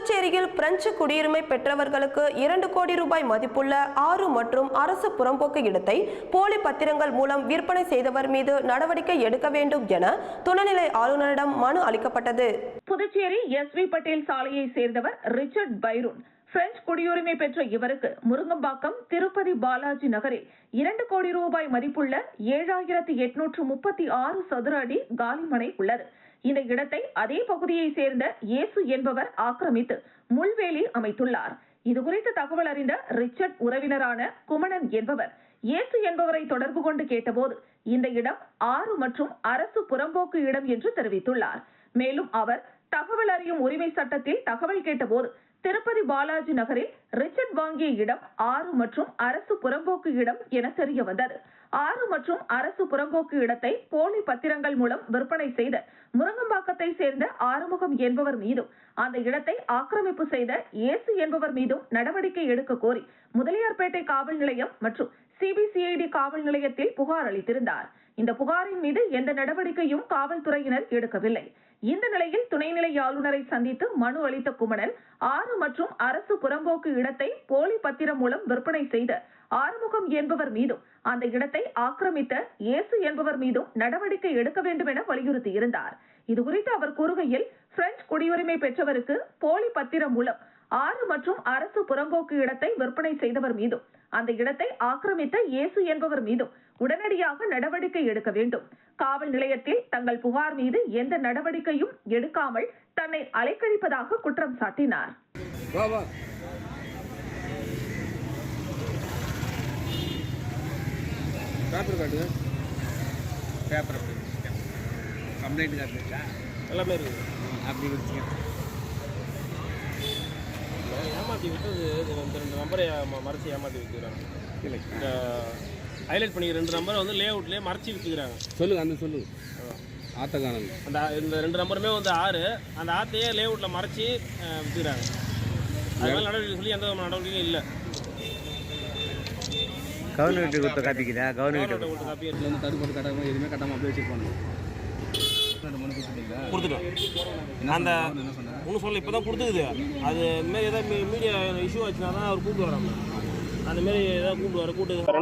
புதுச்சேரியில் பிரெஞ்சு குடியுரிமை பெற்றவர்களுக்கு இரண்டு கோடி ரூபாய் மதிப்புள்ள ஆறு மற்றும் அரசு புறம்போக்கு இடத்தை போலி பத்திரங்கள் மூலம் விற்பனை செய்தவர் மீது நடவடிக்கை எடுக்க வேண்டும் என துணைநிலை ஆளுநரிடம் மனு அளிக்கப்பட்டது. புதுச்சேரி எஸ் வி பட்டேல் சாலையை சேர்ந்தவர் ரிச்சர்ட் பைரூன். பிரெஞ்சு குடியுரிமை பெற்ற இவருக்கு முருங்கம்பாக்கம் திருப்பதி பாலாஜி நகரில் இரண்டு கோடி ரூபாய் மதிப்புள்ள ஏழாயிரத்தி எட்நூற்று முப்பத்தி ஆறு சதுர அடி காலிமனை உள்ளது. இந்த இடத்தை அதே பகுதியை சேர்ந்த இயேசு என்பவர் ஆக்கிரமித்து முள்வேலி அமைத்துள்ளார். இதுகுறித்து தகவல் அறிந்த ரிச்சர்ட் உறவினரான குமணன் என்பவர் இயேசு என்பவரை தொடர்பு கொண்டு கேட்டபோது இந்த இடம் ஆறு மற்றும் அரசு புறம்போக்கு இடம் என்று தெரிவித்துள்ளார். மேலும் அவர் தகவல் அறியும் உரிமை சட்டத்தில் தகவல் கேட்டபோது திருப்பதி பாலாஜி நகரில் ரிச்சர்ட் வாங்கிய இடம் ஆறு மற்றும் அரசு புறம்போக்கு இடம் என தெரிய வந்தது. ஆறு மற்றும் அரசு புறம்போக்கு இடத்தை போலி பத்திரங்கள் மூலம் விற்பனை செய்த முருங்கம்பாக்கத்தை சேர்ந்த ஆறுமுகம் என்பவர் மீதும் அந்த இடத்தை ஆக்கிரமிப்பு செய்த இயேசு என்பவர் மீதும் நடவடிக்கை எடுக்க கோரி முதலியார்பேட்டை காவல் நிலையம் மற்றும் சிபிசிஐடி காவல் நிலையத்தில் புகார் அளித்திருந்தார். இந்த புகாரின் மீது எந்த நடவடிக்கையும் காவல்துறையினர் எடுக்கவில்லை. இந்த நிலையில் துணைநிலை ஆளுநரை சந்தித்து மனு அளித்த குமணன் ஆறு மற்றும் அரசு புறம்போக்கு இடத்தை போலி பத்திரம் மூலம் விற்பனை செய்த ஆறுமுகம் என்பவர் மீதும் அந்த இடத்தை ஆக்கிரமித்த இயேசு என்பவர் மீதும் நடவடிக்கை எடுக்க வேண்டும் என வலியுறுத்தியிருந்தார். இதுகுறித்து அவர் கூறுகையில் பிரெஞ்சு குடியுரிமை பெற்றவருக்கு போலி பத்திரம் மூலம் ஆறு மற்றும் அரசு புறம்போக்கு இடத்தை விற்பனை செய்தவர் மீதும் அந்த இடத்தை ஆக்கிரமித்த இயேசு என்பவர் மீதும் உடனடியாக நடவடிக்கை எடுக்க வேண்டும். காவல் நிலையத்தில் தங்கள் புகார் மீது எந்த நடவடிக்கையும் எடுக்காமல் தன்னை அலைக்கழிப்பதாக குற்றம் சாட்டினார். பேப்பர் பேப்பர் கம்ப்ளைண்ட் எல்லாமே இருக்குது. அப்படி வச்சுக்கேன் ஏமாற்றி விட்டது ரெண்டு நம்பரை மறைச்சு ஏமாற்றி விற்கிறாங்க இல்லை. இந்த ஹைலைட் பண்ணி ரெண்டு நம்பரை வந்து லே அவுட்லேயே மறைச்சி விற்கிறாங்க சொல்லுங்க அந்த சொல்லுங்க ஆத்த காணுங்க அந்த இந்த ரெண்டு நம்பருமே வந்து ஆறு. அந்த ஆத்தையே லே அவுட்டில் மறைச்சி விற்கிறாங்க அது மேலே நடவடிக்கை சொல்லி எந்த விதமான நடவடிக்கையும் இல்லை. கவர்மெண்ட் கொடுத்த காப்பிக்குதா கவர்மெண்ட் கொடுத்த காப்பி தடுப்போட்டு கட்டாமல் எதுவுமே கட்டாமல் அப்படியே வச்சுருப்பாங்க கொடுத்துட்டோம் அந்த ஒன்றும் சொல்ல இப்போ தான் கொடுத்துக்குது. அது மாரி ஏதாவது மீடியா இஷ்யூ ஆச்சுன்னா தான் அவர் கூப்பிட்டு வராங்க. அந்த மாரி ஏதாவது கூப்பிட்டு வர கூப்பிட்டு